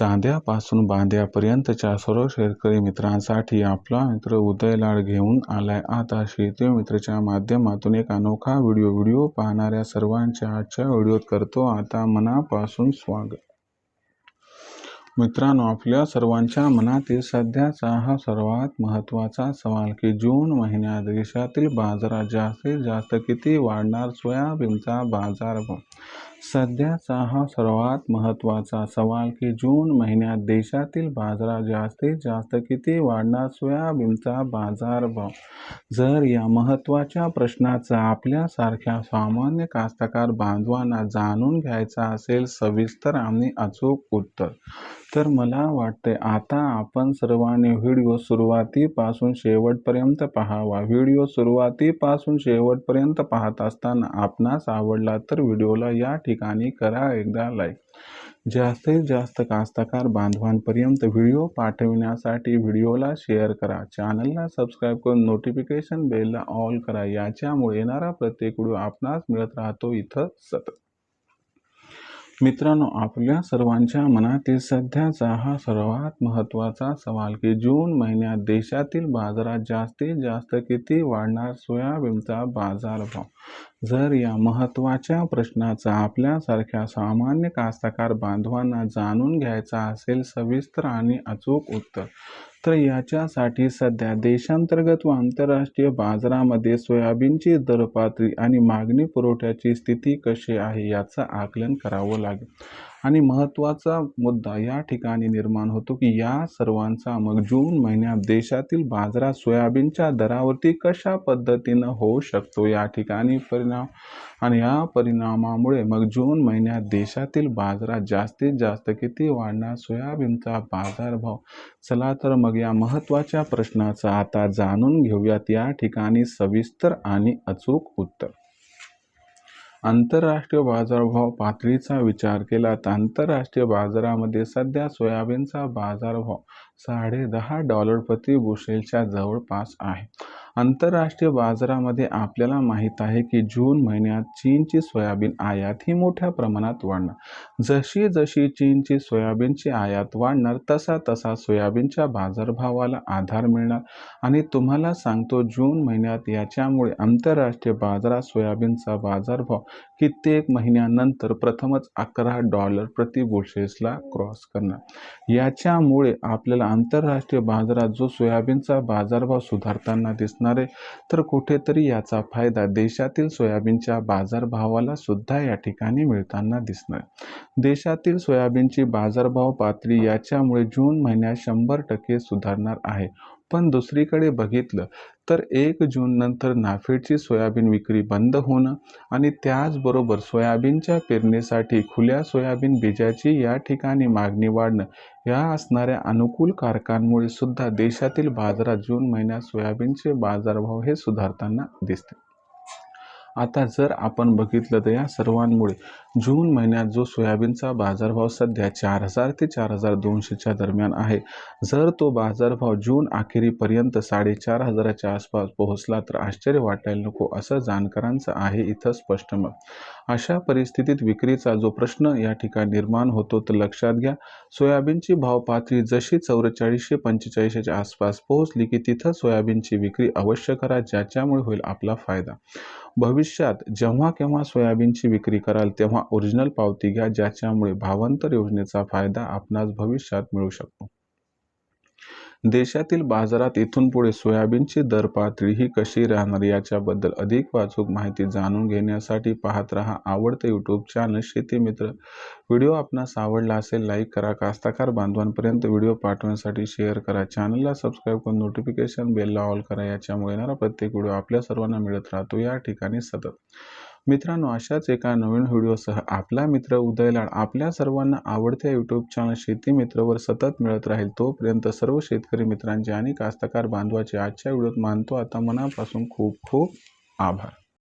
चांद्यापासून बांद्यापर्यंतच्या सर्व शेतकरी मित्रांसाठी आपला मित्र उदय लाड घेऊन आलाय आता. शेती मित्रच्या माध्यमातून एक अनोखा व्हिडिओ व्हिडिओ पाहणाऱ्या सर्वांच्या आजच्या व्हिडिओत करतो आता मनापासून स्वागत. मित्रांनो आपल्या सर्वांच्या मनातील सध्याचा हा सर्वात महत्त्वाचा सवाल की जून महिन्यात देशातील बाजारात जास्तीत जास्त किती वाढणार सोयाबीनचा बाजारभाव सध्याचा हा सर्वात महत्त्वाचा सवाल की जून महिन्यात देशातील बाजारात जास्तीत जास्त किती वाढणार सोयाबीनचा बाजारभाव जर या महत्त्वाच्या प्रश्नाचा आपल्यासारख्या सामान्य कास्तकार बांधवांना जाणून घ्यायचा असेल सविस्तर आणि अचूक उत्तर तर मला वाटते आता आपण सर्वांनी व्हिडिओ सुरुवातीपासून शेवटपर्यंत पाहावा. व्हिडिओ सुरुवातीपासून शेवटपर्यंत पाहत असताना आपणास आवडला तर व्हिडिओला या ठिकाणी ठिकाणी करा एकदा लाईक जास्तीत जास्त कास्तकार बांधवांपर्यंत व्हिडिओ पाठविण्यासाठी व्हिडिओला शेअर करा. चॅनलला सबस्क्राईब करून नोटिफिकेशन बेलला ऑल करा. याच्यामुळे येणारा प्रत्येक व्हिडिओ आपणास मिळत राहतो इथं सतत. मित्रांनो आपल्या सर्वांच्या मनातील सध्याचा हा सर्वात महत्त्वाचा सवाल की जून महिन्यात देशातील बाजारात जास्तीत जास्त किती वाढणार सोयाबीनचा बाजारभाव जर या महत्त्वाच्या प्रश्नाचा आपल्यासारख्या सामान्य कास्तकार बांधवांना जाणून घ्यायचा असेल सविस्तर आणि अचूक उत्तर तर याच्यासाठी सध्या देशांतर्गत व आंतरराष्ट्रीय बाजारामध्ये सोयाबीनची दरपातळी आणि मागणी पुरवठ्याची स्थिती कशी आहे याचं आकलन करावं लागेल. आणि महत्त्वाचा मुद्दा या ठिकाणी निर्माण होतो की या सर्वांचा मग जून महिन्यात देशातील बाजारात सोयाबीनच्या दरावरती कशा पद्धतीनं होऊ शकतो या ठिकाणी परिणाम आणि या परिणामामुळे मग जून महिन्यात देशातील बाजारात जास्तीत जास्त किती वाढणार सोयाबीनचा बाजारभाव? चला तर मग या महत्त्वाच्या प्रश्नाचं आता जाणून घेऊयात. या ठिकाणी सविस्तर आणि अचूक उत्तर. आंतरराष्ट्रीय बाजारभाव पातळीचा विचार केला तर आंतरराष्ट्रीय बाजारामध्ये सध्या सोयाबीनचा बाजारभाव साडे दहा डॉलर प्रति बुशेलच्या जवळपास आहे. आंतरराष्ट्रीय बाजारामध्ये आपल्याला माहीत आहे की जून महिन्यात चीनची सोयाबीन आयात ही मोठ्या प्रमाणात वाढणार. जशी जशी चीनची सोयाबीनची आयात वाढणार तसा तसा सोयाबीनच्या बाजारभावाला आधार मिळणार. आणि तुम्हाला सांगतो जून महिन्यात याच्यामुळे आंतरराष्ट्रीय बाजारात सोयाबीनचा बाजारभाव कित्येक महिन्यानंतर प्रथमच अकरा डॉलर प्रति बुशेसला क्रॉस करणार. याच्यामुळे आपल्याला आंतरराष्ट्रीय बाजारात जो सोयाबीनचा बाजारभाव सुधारताना दिसणार आहे तर कुठेतरी याचा फायदा देशातील सोयाबीनच्या बाजारभावाला सुद्धा या ठिकाणी मिळताना दिसणार देशातील सोयाबीनची बाजारभाव पातळी याच्यामुळे जून महिन्यात शंभर टक्के सुधारणार आहे. पण दुसरीकडे बघितलं तर एक जून नंतर नाफेडची सोयाबीन विक्री बंद होणं आणि त्याचबरोबर सोयाबीनच्या पेरणीसाठी खुल्या सोयाबीन बीजाची या ठिकाणी मागणी वाढणं या असणाऱ्या अनुकूल कारकांमुळे सुद्धा देशातील बाजारात जून महिन्यात सोयाबीनचे बाजारभाव हे सुधारताना दिसते आता जर आपण बघितलं तर या सर्वांमुळे जून महिन्यात जो सोयाबीनचा बाजारभाव सध्या चार हजार ते चार हजार दोनशेच्या दरम्यान आहे जर तो बाजारभाव जून अखेरीपर्यंत साडेचार हजाराच्या आसपास पोहोचला तर आश्चर्य वाटायला नको असं जाणकारांचं आहे इथं स्पष्ट मत. अशा परिस्थितीत विक्रीचा जो प्रश्न या ठिकाणी निर्माण होतो तर लक्षात घ्या सोयाबीनची भाव पातळी जशी चौवेचाळीसशे पंचेचाळीसच्या आसपास पोहोचली की तिथं सोयाबीनची विक्री अवश्य करा ज्याच्यामुळे होईल आपला फायदा. भविष्यात जेव्हा केव्हा सोयाबीनची विक्री कराल तेव्हा ओरिजिनल पावती घ्या ज्याच्यामुळे भावांतर योजनेचा फायदा आपणास भविष्यात मिळू शकतो. देशातील बाजारात इथून पुढे सोयाबीनची दर पातळी ही कशी राहणार याच्याबद्दल अधिक वाचूक माहिती जाणून घेण्यासाठी पाहत रहा आवडते यूट्यूब चॅनल शेती मित्र. व्हिडिओ आपणास आवडला असेल लाईक करा. कास्ताकार बांधवांपर्यंत व्हिडिओ पाठवण्यासाठी शेअर करा. चॅनलला सबस्क्राईब करून नोटिफिकेशन बेलला ऑल करा. याच्यामुळे येणारा प्रत्येक व्हिडिओ आपल्या सर्वांना मिळत राहतो. या ठिकाणी सतत मित्रांनो अशाच एका नवीन व्हिडिओसह आपला मित्र उदयलाड आपल्या सर्वांना आवडत्या यूट्यूब चॅनल शेती मित्रवर सतत मिळत राहील. तोपर्यंत सर्व शेतकरी मित्रांचे आणि कास्तकार बांधवाचे आजच्या व्हिडिओत मानतो. आता मनापासून खूप खूप आभार.